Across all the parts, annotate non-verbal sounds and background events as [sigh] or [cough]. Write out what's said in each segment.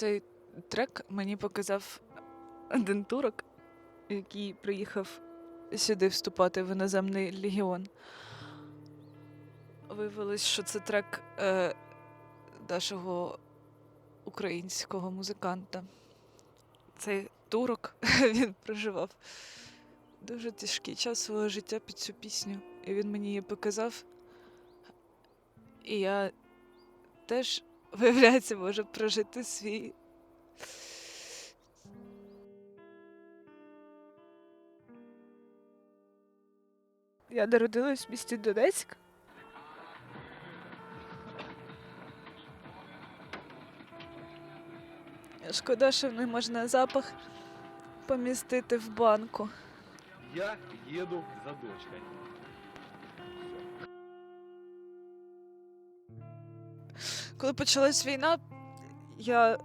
Цей трек мені показав один турок, який приїхав сюди вступати в іноземний легіон. Виявилось, що це трек е, нашого українського музиканта. Цей турок [laughs] він проживав дуже тяжкий час свого життя під цю пісню. І він мені її показав. І я теж, виявляється, можу прожити свій. Я народилась в місті Донецьк. Шкода, що не можна запах помістити в банку. Я еду за дочкой. Коли почалась війна, я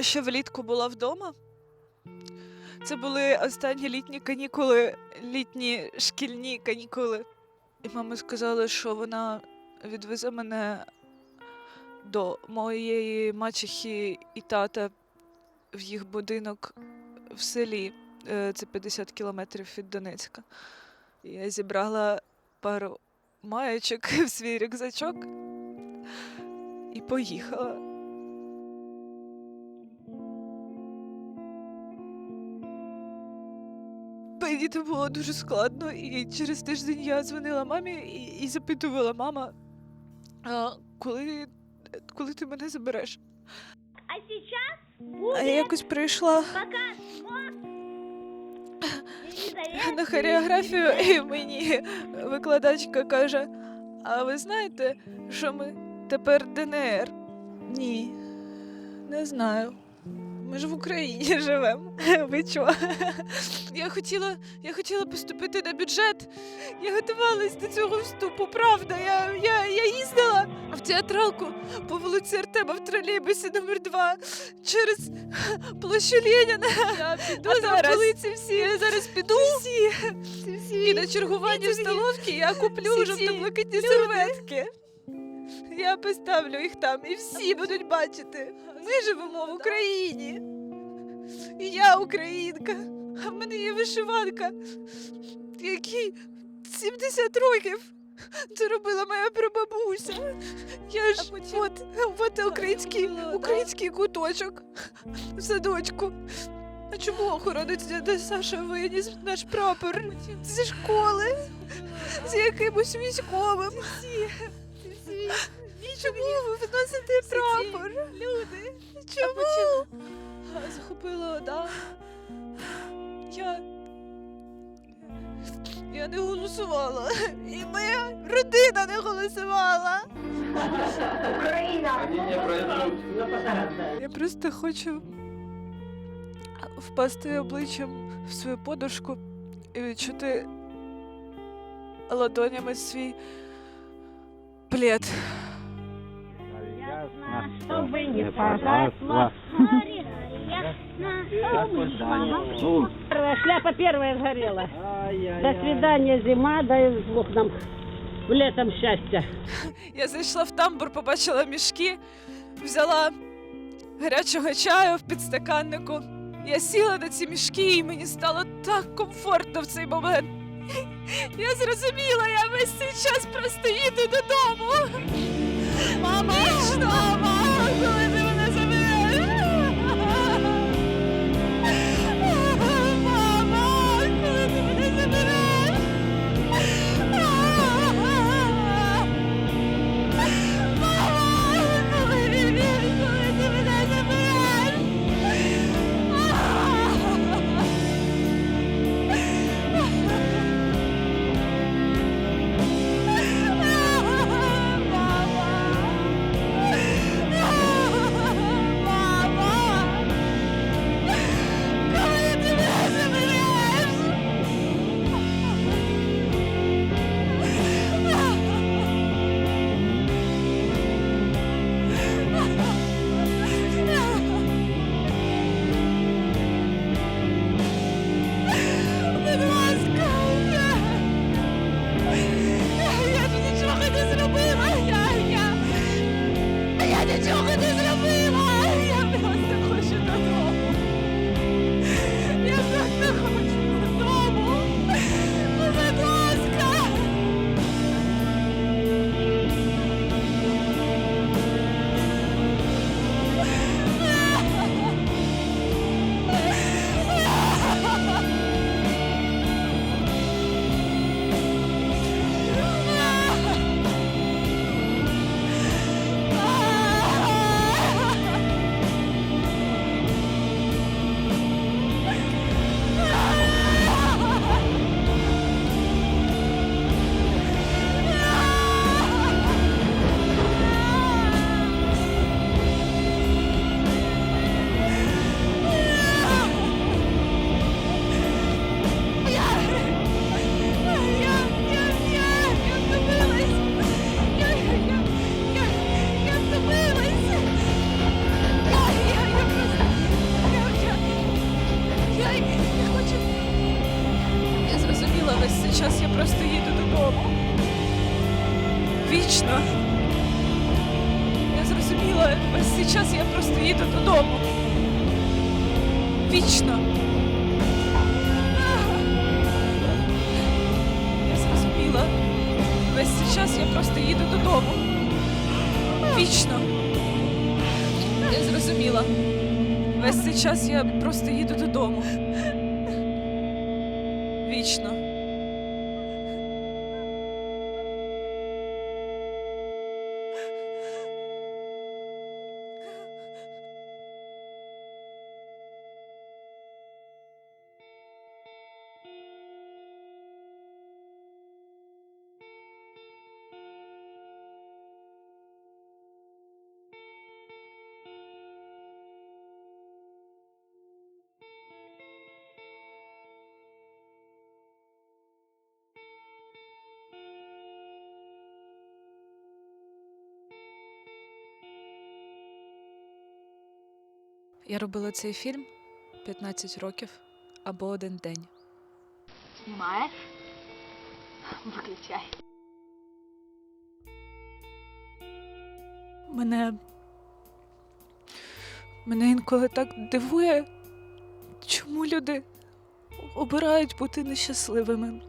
ще влітку була вдома. Це були останні літні канікули, літні шкільні канікули. І мама сказала, що вона відвезе мене до моєї мачехи і тата в їх будинок в селі. Е, Це 50 кілометрів від Донецька. Я зібрала пару маєчок [laughs] в свій рюкзачок і поїхала. Мені це було дуже складно, і через тиждень я дзвонила мамі і, і запитувала мама, а, коли, коли ти мене забереш. А сейчас А я якось прийшла на хореографію, і мені викладачка каже: А ви знаєте, що ми тепер ДНР? Ні, не знаю. Ми ж в Україні [laughs] живемо. Ви чого? [laughs] Я хотіла, я хотіла поступити на бюджет. Я готувалась до цього вступу, правда. Я, я, я їздила в театралку по вулиці Артема в тролейбусі номер 2 через площу Леніна. Я піду а там вулиці всі. Я зараз піду. Всі. всі. І на чергуванні в столовці я куплю жовто-блакитні серветки. Я поставлю їх там і всі будуть бачити. Ми живемо в Україні. І я українка. А в мене є вишиванка, якій 70 років. Це робила моя прабабуся. Я ж от, от український, український куточок в садочку. А чому охоронець дядя Саша виніс наш прапор зі школи з якимось військовим? Чому ви вносите прапор? Люди, чому? Захопила, да. Я. Я не голосувала. І моя родина не голосувала. Не пройдут. Я просто хочу впасти обличчям в свою подушку і відчути ладонями свій плед. Чтобы не погасла. Первая шляпа первая сгорела. До свидания, зима, дай Бог нам летом счастья. Я зайшла в тамбур, побачила мішки, взяла гарячого чаю в підстаканнику. Я сіла на ці мішки, і мені стало так комфортно в цей момент. Я зрозуміла, я весь цей час просто їду додому. Мама, мама, цей час я просто їду додому. Вічно. Я зрозуміла. Весь цей час я просто їду додому. Вічно. Я зрозуміла. Весь цей час я просто їду додому. Вічно. Я робила цей фільм 15 років або один день. Снимаешь? Выключай. Мене. Мене інколи так дивує, чому люди обирають бути нещасливими.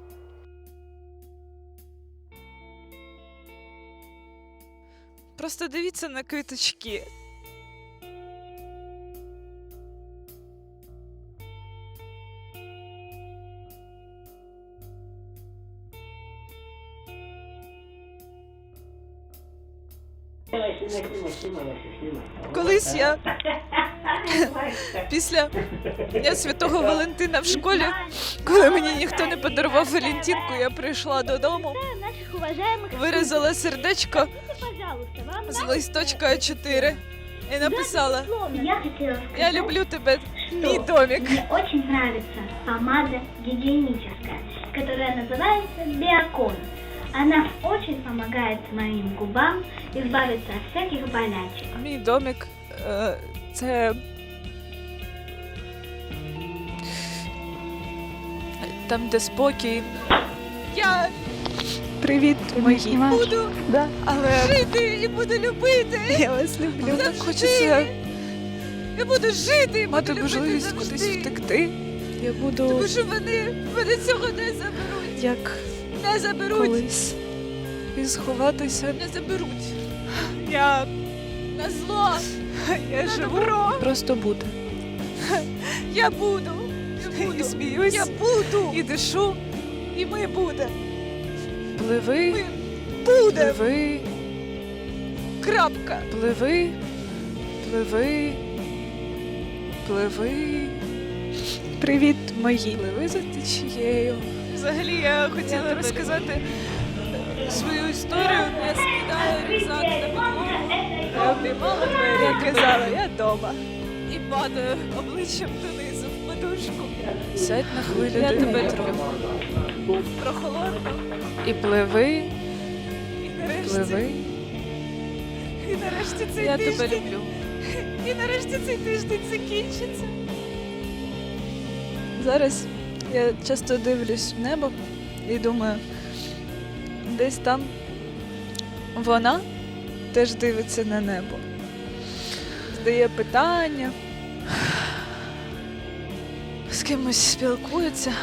Просто дивіться на квіточки. Колись я [laughs] після Дня Святого Валентина в школі, коли мені ніхто не подарував Валентинку, я прийшла додому, виразила сердечко з листочка А4 і написала: Я люблю тебе, мій домик. Мне очень нравится помада гигиеническая, которая называется Биокон. Она очень помогает моим губам избавиться от всяких болячек. Мій домик е, це. Там, де спокій. Я. Привіт, мої. Буду Да. але жити і буду любити. Я вас люблю. Так хочеться. Я буду жити і Мати буду можливість кудись завжди. втекти. Я буду Тому що вони, вони цього не заберуть. як Не заберуть. колись. І сховатися. Не заберуть. Я на зло. Я На живу. добро. Просто бути. Я буду. Я буду. І сміюсь. Я буду. І дишу. І ми будемо. Пливи, Ми будемо. пливи, Крапка. пливи, пливи, пливи. Привіт, мої. Пливи за течією. Взагалі я хотіла розказати свою історію. Я скидаю рюкзак на підлогу. Я обіймала двері, я казала, я вдома. І падаю обличчям донизу в подушку. Сядь на хвилю Я тебе люблю. Прохолодно. І пливи, І нарешті, пливи. і нарешті цей Я тиждень. тебе люблю. І нарешті цей тиждень закінчиться. Зараз я часто дивлюсь в небо і думаю, десь там вона теж дивиться на небо. Здає питання, з кимось спілкується.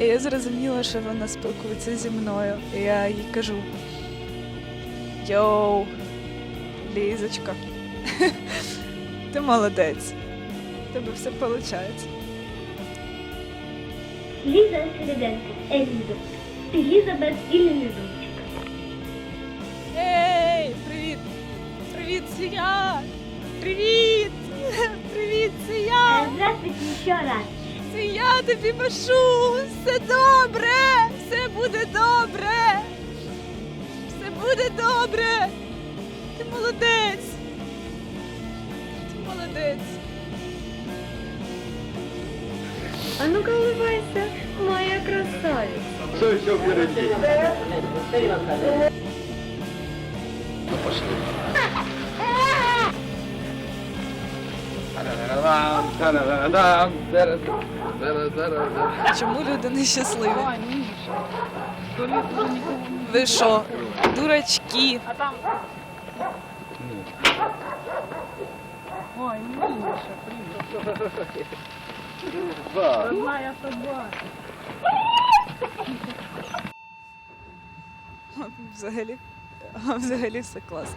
І я зрозуміла, що вона спілкується зі мною. І я їй кажу: Йоу, Лізочка, [laughs] ти молодець. Тебе все виходить. Лиза Середенко, Элиза. Элизабет или Лизунчик. Ей, привіт! Привіт, це я! Привіт! Привіт, це я! Э, Здравствуйте еще раз. Це я тобі пишу! Все добре! Все буде добре! Все буде добре! Ти молодець! Ти молодець! А ну-ка Улыбайся, моя красавица. Все еще впереди. Та-да-да-дам, та-да-да-да-да-да. Чому люди нещасливі? Ви що, дурачки? Ой, Миша, родная собака. Взагалі, взагалі все класно.